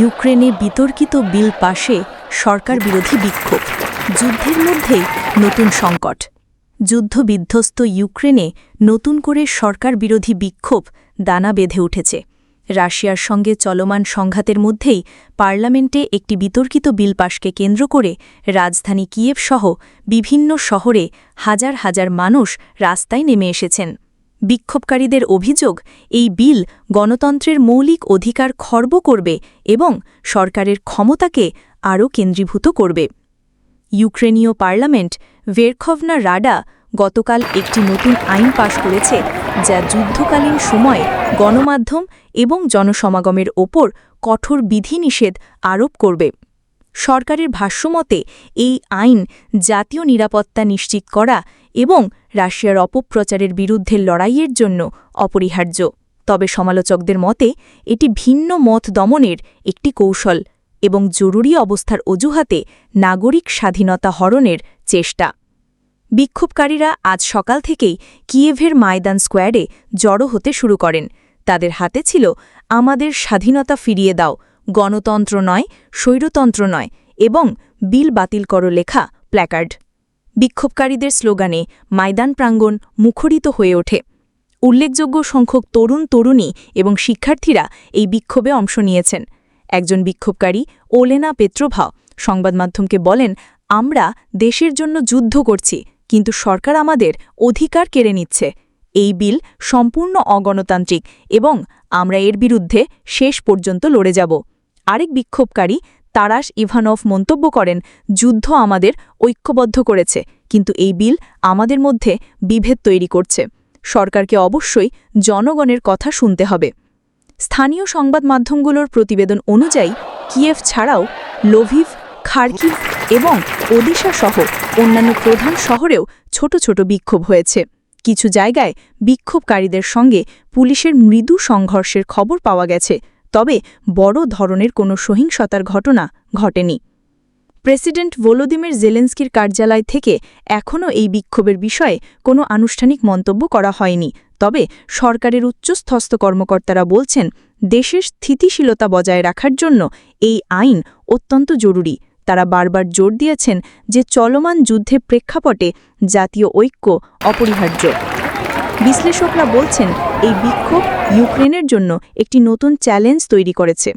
ইউক্রেনে বিতর্কিত বিল পাশে সরকার বিরোধী বিক্ষোভ। যুদ্ধের মধ্যেই নতুন সংকট। যুদ্ধবিধ্বস্ত ইউক্রেনে নতুন করে সরকার বিরোধী বিক্ষোভ দানা বেঁধে উঠেছে। রাশিয়ার সঙ্গে চলমান সংঘাতের মধ্যেই পার্লামেন্টে একটি বিতর্কিত বিল পাশকে কেন্দ্র করে রাজধানী কিয়েভ সহ বিভিন্ন শহরে হাজার হাজার মানুষ রাস্তায় নেমে এসেছেন। বিক্ষোভকারীদের অভিযোগ, এই বিল গণতন্ত্রের মৌলিক অধিকার খর্ব করবে এবং সরকারের ক্ষমতাকে আরও কেন্দ্রীভূত করবে। ইউক্রেনীয় পার্লামেন্ট ভেরখভনা রাডা গতকাল একটি নতুন আইন পাশ করেছে, যা যুদ্ধকালীন সময়ে গণমাধ্যম এবং জনসমাগমের ওপর কঠোর বিধিনিষেধ আরোপ করবে। সরকারের ভাষ্যমতে এই আইন জাতীয় নিরাপত্তা নিশ্চিত করা এবং রাশিয়ার অপপ্রচারের বিরুদ্ধে লড়াইয়ের জন্য অপরিহার্য। তবে সমালোচকদের মতে, এটি ভিন্ন মত দমনের একটি কৌশল এবং জরুরি অবস্থার অজুহাতে নাগরিক স্বাধীনতা হরণের চেষ্টা। বিক্ষোভকারীরা আজ সকাল থেকেই কিয়েভের মায়দান স্কোয়ারে জড়ো হতে শুরু করেন। তাদের হাতে ছিল, আমাদের স্বাধীনতা ফিরিয়ে দাও গণতন্ত্র নয়, স্বৈরতন্ত্র নয় এবং বিল বাতিল করো লেখা প্ল্যাকার্ড। বিক্ষোভকারীদের স্লোগানে ময়দান প্রাঙ্গণ মুখরিত হয়ে ওঠে। উল্লেখযোগ্য সংখ্যক তরুণ তরুণী এবং শিক্ষার্থীরা এই বিক্ষোভে অংশ নিয়েছেন। একজন বিক্ষোভকারী, ওলেনা পেত্রোভা সংবাদমাধ্যমকে বলেন, আমরা দেশের জন্য যুদ্ধ করছি, কিন্তু সরকার আমাদের অধিকার কেড়ে নিচ্ছে। এই বিল সম্পূর্ণ অগণতান্ত্রিক এবং আমরা এর বিরুদ্ধে শেষ পর্যন্ত লড়ে যাব। আরেক বিক্ষোভকারী তারাস ইভানভ মন্তব্য করেন, যুদ্ধ আমাদের ঐক্যবদ্ধ করেছে, কিন্তু এই বিল আমাদের মধ্যে বিভেদ তৈরি করছে। সরকারকে অবশ্যই জনগণের কথা শুনতে হবে। স্থানীয় সংবাদ মাধ্যমগুলোর প্রতিবেদন অনুযায়ী, কিয়েভ ছাড়াও লোভিভ, খার্কিভ এবং ওদিশা সহ অন্যান্য প্রধান শহরেও ছোট ছোট বিক্ষোভ হয়েছে। কিছু জায়গায় বিক্ষোভকারীদের সঙ্গে পুলিশের মৃদু সংঘর্ষের খবর পাওয়া গেছে। তবে বড় ধরনের কোনো সহিংসতার ঘটনা ঘটেনি। প্রেসিডেন্ট ভোলোদিমির জেলেন্সকির কার্যালয় থেকে এখনও এই বিক্ষোভের বিষয়ে কোনো আনুষ্ঠানিক মন্তব্য করা হয়নি। তবে সরকারের উচ্চস্থস্থ কর্মকর্তারা বলছেন, দেশের স্থিতিশীলতা বজায় রাখার জন্য এই আইন অত্যন্ত জরুরি। তারা বারবার জোর দিয়েছেন যে চলমান যুদ্ধে প্রেক্ষাপটে জাতীয় ঐক্য অপরিহার্য। বিশ্লেষকরা বলছেন এই বিক্ষোভ ইউক্রেনের জন্য একটি নতুন চ্যালেঞ্জ তৈরি করেছে।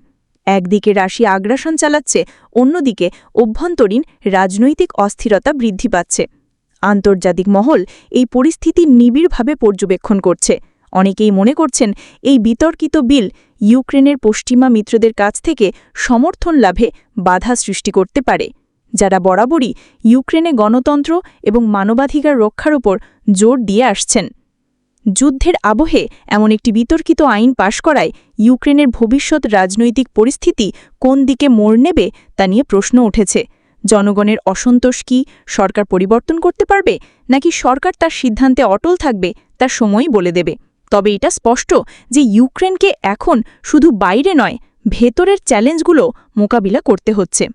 একদিকে রাশিয়া আগ্রাসন চালাচ্ছে, অন্যদিকে অভ্যন্তরীণ রাজনৈতিক অস্থিরতা বৃদ্ধি পাচ্ছে। আন্তর্জাতিক মহল এই পরিস্থিতি নিবিড়ভাবে পর্যবেক্ষণ করছে। অনেকেই মনে করছেন এই বিতর্কিত বিল ইউক্রেনের পশ্চিমা মিত্রদের কাছ থেকে সমর্থন লাভে বাধা সৃষ্টি করতে পারে, যারা বরাবরই ইউক্রেনে গণতন্ত্র এবং মানবাধিকার রক্ষার উপর জোর দিয়ে আসছেন। যুদ্ধের আবহে এমন একটি বিতর্কিত আইন পাশ করায় ইউক্রেনের ভবিষ্যৎ রাজনৈতিক পরিস্থিতি কোন দিকে মোড় নেবে তা নিয়ে প্রশ্ন উঠেছে। জনগণের অসন্তোষ কি সরকার পরিবর্তন করতে পারবে নাকি সরকার তার সিদ্ধান্তে অটল থাকবে তার সময়ই বলে দেবে। তবে এটা স্পষ্ট যে ইউক্রেনকে এখন শুধু বাইরে নয়, ভেতরের চ্যালেঞ্জগুলো মোকাবিলা করতে হচ্ছে।